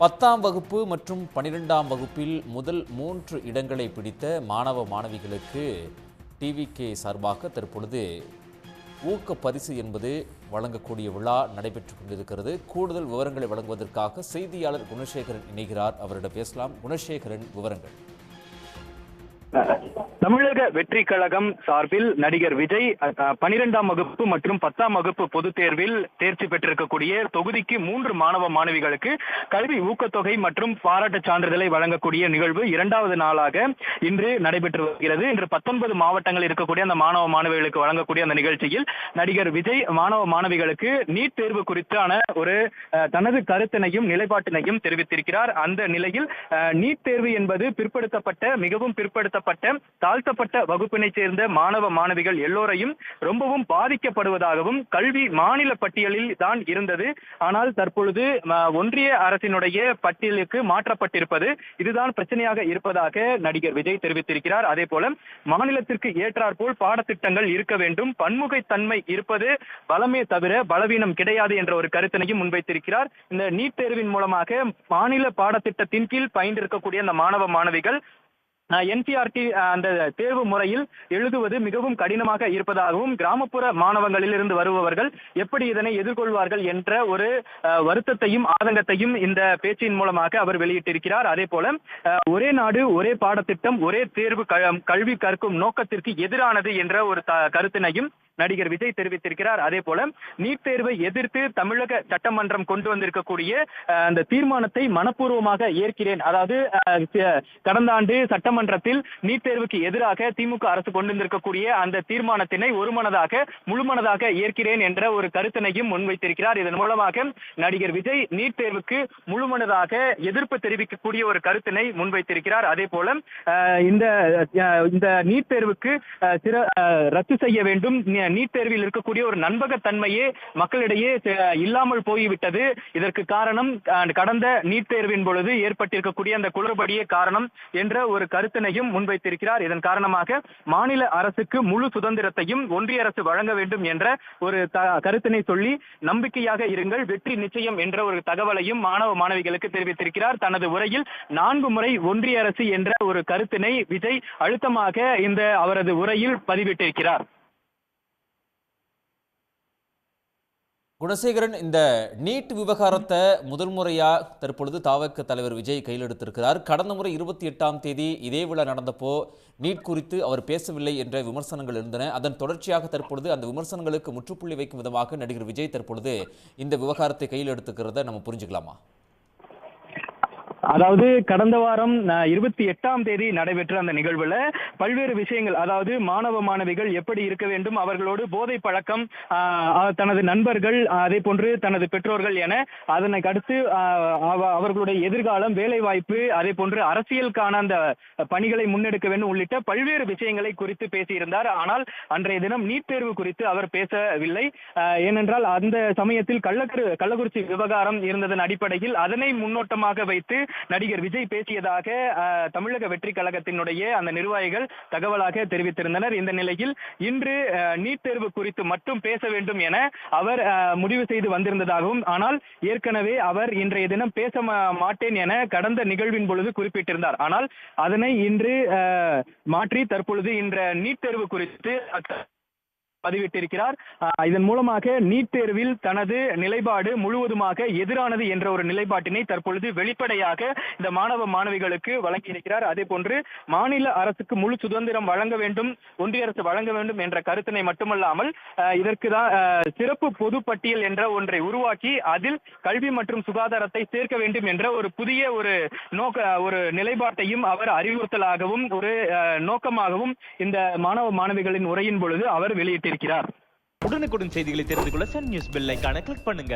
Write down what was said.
பத்தாம் வகுப்பு மற்றும் பன்னிரெண்டாம் வகுப்பில் முதல் மூன்று இடங்களை பிடித்த மாணவ மாணவிகளுக்கு டிவிகே சார்பாக தற்பொழுது ஊக்க பரிசு என்பது வழங்கக்கூடிய விழா நடைபெற்றுக் கொண்டிருக்கிறது. கூடுதல் விவரங்களை வழங்குவதற்காக செய்தியாளர் குணசேகரன் இணைகிறார். அவரிடம் பேசலாம். குணசேகரன் விவரங்கள். தமிழக வெற்றி கழகம் சார்பில் நடிகர் விஜய் பனிரெண்டாம் வகுப்பு மற்றும் பத்தாம் வகுப்பு பொதுத் தேர்வில் தேர்ச்சி பெற்றிருக்கக்கூடிய தொகுதிக்கு மூன்று மாணவ மாணவிகளுக்கு கல்வி ஊக்கத்தொகை மற்றும் பாராட்டுச் சான்றிதழை வழங்கக்கூடிய நிகழ்வு இரண்டாவது நாளாக இன்று நடைபெற்று வருகிறது. இன்று பத்தொன்பது மாவட்டங்களில் இருக்கக்கூடிய அந்த மாணவ மாணவிகளுக்கு வழங்கக்கூடிய அந்த நிகழ்ச்சியில் நடிகர் விஜய் மாணவ மாணவிகளுக்கு நீட் தேர்வு குறித்தான ஒரு தனது கருத்தினையும் நிலைப்பாட்டினையும் தெரிவித்திருக்கிறார். அந்த நிலையில் நீட் தேர்வு என்பது பிற்படுத்தப்பட்ட மிகவும் பிற்படுத்தப்பட்ட தாழ்த்தப்பட்ட வகுப்பினை சேர்ந்த மாணவ மாணவிகள் எல்லோரையும் ரொம்பவும் பாதிக்கப்படுவதாகவும் கல்வி மாநில பட்டியலில் தான் இருந்தது. ஆனால் தற்பொழுது ஒன்றிய அரசினுடைய பட்டியலுக்கு மாற்றப்பட்டிருப்பது இதுதான் பிரச்சனையாக இருப்பதாக நடிகர் விஜய் தெரிவித்திருக்கிறார். அதே போல மாநிலத்திற்கு ஏற்றாற்போல் பாடத்திட்டங்கள் இருக்க வேண்டும். பன்முகைத்தன்மை இருப்பது பலமே தவிர பலவீனம் கிடையாது என்ற ஒரு கருத்தினையும் முன்வைத்திருக்கிறார். இந்த நீட் தேர்வின் மூலமாக மாநில பாடத்திட்டத்தின் கீழ் பயின்றிருக்கக்கூடிய அந்த மாணவ மாணவிகள் என்சிஆர்டி அந்த தேர்வு முறையில் எழுதுவது மிகவும் கடினமாக இருப்பதாகவும் கிராமப்புற மாணவங்களிலிருந்து வருபவர்கள் எப்படி இதனை எதிர்கொள்வார்கள் என்ற ஒரு அஹ், வருத்தத்தையும் ஆதங்கத்தையும் இந்த பேச்சின் மூலமாக அவர் வெளியிட்டிருக்கிறார். அதே போல ஒரே நாடு ஒரே பாடத்திட்டம் ஒரே தேர்வு க- கல்வி கற்கும் நோக்கத்திற்கு எதிரானது என்ற ஒரு த- கருத்தினையும் நடிகர் விஜய் தெரிவித்திருக்கிறார். அதே போல நீட் தேர்வை எதிர்த்து தமிழக சட்டமன்றம் கொண்டு வந்திருக்கக்கூடிய அந்த தீர்மானத்தை மனப்பூர்வமாக ஏற்கிறேன். அதாவது கடந்த ஆண்டு சட்டமன்றத்தில் நீட் தேர்வுக்கு எதிராக திமுக அரசு கொண்டு வந்திருக்கக்கூடிய அந்த தீர்மானத்தினை ஒருமனதாக முழுமனதாக ஏற்கிறேன் என்ற ஒரு கருத்தினையும் முன்வைத்திருக்கிறார். இதன் மூலமாக நடிகர் விஜய் நீட் தேர்வுக்கு முழுமனதாக எதிர்ப்பு தெரிவிக்கக்கூடிய ஒரு கருத்தினை முன்வைத்திருக்கிறார். அதே போல இந்த இந்த நீட் தேர்வுக்கு சிற அஹ், ரத்து செய்ய வேண்டும். நீட் தேர்வில் இருக்கக்கூடிய ஒரு நண்பகத்தன்மையே மக்களிடையே இல்லாமல் போய்விட்டது. இதற்கு காரணம் கடந்த நீட் தேர்வின் பொழுது ஏற்பட்டிருக்கக்கூடிய அந்த குளறுபடியே காரணம் என்ற ஒரு கருத்தினையும் முன்வைத்திருக்கிறார். இதன் காரணமாக மாநில அரசுக்கு முழு சுதந்திரத்தையும் ஒன்றிய அரசு வழங்க வேண்டும் என்ற ஒரு கருத்தினை சொல்லி நம்பிக்கையாக இருங்கள். வெற்றி நிச்சயம் என்ற ஒரு தகவலையும் மாணவ மாணவிகளுக்கு தெரிவித்திருக்கிறார். தனது உரையில் நான்கு முறை ஒன்றிய அரசு என்ற ஒரு கருத்தினை விஜய் அழுத்தமாக இந்த அவரது உரையில் பதிவிட்டிருக்கிறார். குணசேகரன் இந்த நீட் விவகாரத்தை முதல் முறையாக தற்பொழுது தாவக தலைவர் விஜய் கையில் எடுத்திருக்கிறார். கடந்த முறை இருபத்தி எட்டாம் தேதி இதே விழா நடந்தப்போ நீட் குறித்து அவர் பேசவில்லை என்ற விமர்சனங்கள் இருந்தன. அதன் தொடர்ச்சியாக தற்பொழுது அந்த விமர்சனங்களுக்கு முற்றுப்புள்ளி வைக்கும் விதமாக நடிகர் விஜய் தற்பொழுது இந்த விவகாரத்தை கையில் எடுத்துக்கிறத நம்ம புரிஞ்சுக்கலாமா? அதாவது கடந்த வாரம் இருபத்தி எட்டாம் தேதி நடைபெற்ற அந்த நிகழ்வுல பல்வேறு விஷயங்கள் அதாவது மாணவ மாணவிகள் எப்படி இருக்க வேண்டும் அவர்களோடு போதை பழக்கம் தனது நண்பர்கள் அதே போன்று தனது பெற்றோர்கள் என அதனை அடுத்து அவர்களுடைய எதிர்காலம் வேலை வாய்ப்பு அதே போன்று அரசியலுக்கான அந்த பணிகளை முன்னெடுக்க வேண்டும் உள்ளிட்ட பல்வேறு விஷயங்களை குறித்து பேசியிருந்தார். ஆனால் அன்றைய தினம் நீட் தேர்வு குறித்து அவர் பேசவில்லை. ஏனென்றால் அந்த சமயத்தில் கள்ளக்கரு கள்ளக்குறிச்சி விவகாரம் இருந்ததன் அடிப்படையில் அதனை முன்னோட்டமாக வைத்து நடிகர் விஜய் பேசியதாக தமிழக வெற்றி கழகத்தினுடைய அந்த நிர்வாகிகள் தகவலாக தெரிவித்திருந்தனர். இந்த நிலையில் இன்று நீட் தேர்வு குறித்து மட்டும் பேச வேண்டும் என அவர் ஆஹ், முடிவு செய்து வந்திருந்ததாகவும் ஆனால் ஏற்கனவே அவர் இன்றைய தினம் பேச மாட்டேன் என கடந்த நிகழ்வின் பொழுது குறிப்பிட்டிருந்தார். ஆனால் அதனை இன்று ஆஹ், மாற்றி தற்பொழுது இன்ற நீட் தேர்வு குறித்து பதிவிட்டிருக்கிறார். இதன் மூலமாக நீட் தேர்வில் தனது நிலைப்பாடு முழுவதுமாக எதிரானது என்ற ஒரு நிலைப்பாட்டினை தற்பொழுது வெளிப்படையாக இந்த மாணவ மாணவிகளுக்கு வழங்கியிருக்கிறார். அதே போன்று மாநில அரசுக்கு முழு சுதந்திரம் வழங்க வேண்டும் ஒன்றிய அரசு வழங்க வேண்டும் என்ற கருத்தினை மட்டுமல்லாமல் இதற்கு தான் சிறப்பு பொது பட்டியல் என்ற ஒன்றை உருவாக்கி அதில் கல்வி மற்றும் சுகாதாரத்தை சேர்க்க வேண்டும் என்ற ஒரு புதிய ஒரு நோக்க ஒரு நிலைப்பாட்டையும் அவர் அறிவுறுத்தலாகவும் ஒரு நோக்கமாகவும் இந்த மாணவ மாணவிகளின் உரையின் பொழுது அவர் வெளியிட்டிருக்கிறார் உடனுக்குடன் செய்திகளை தெரிந்து கொள்ள சன் நியூஸ் பெல் ஐக்கான கிளிக் பண்ணுங்க.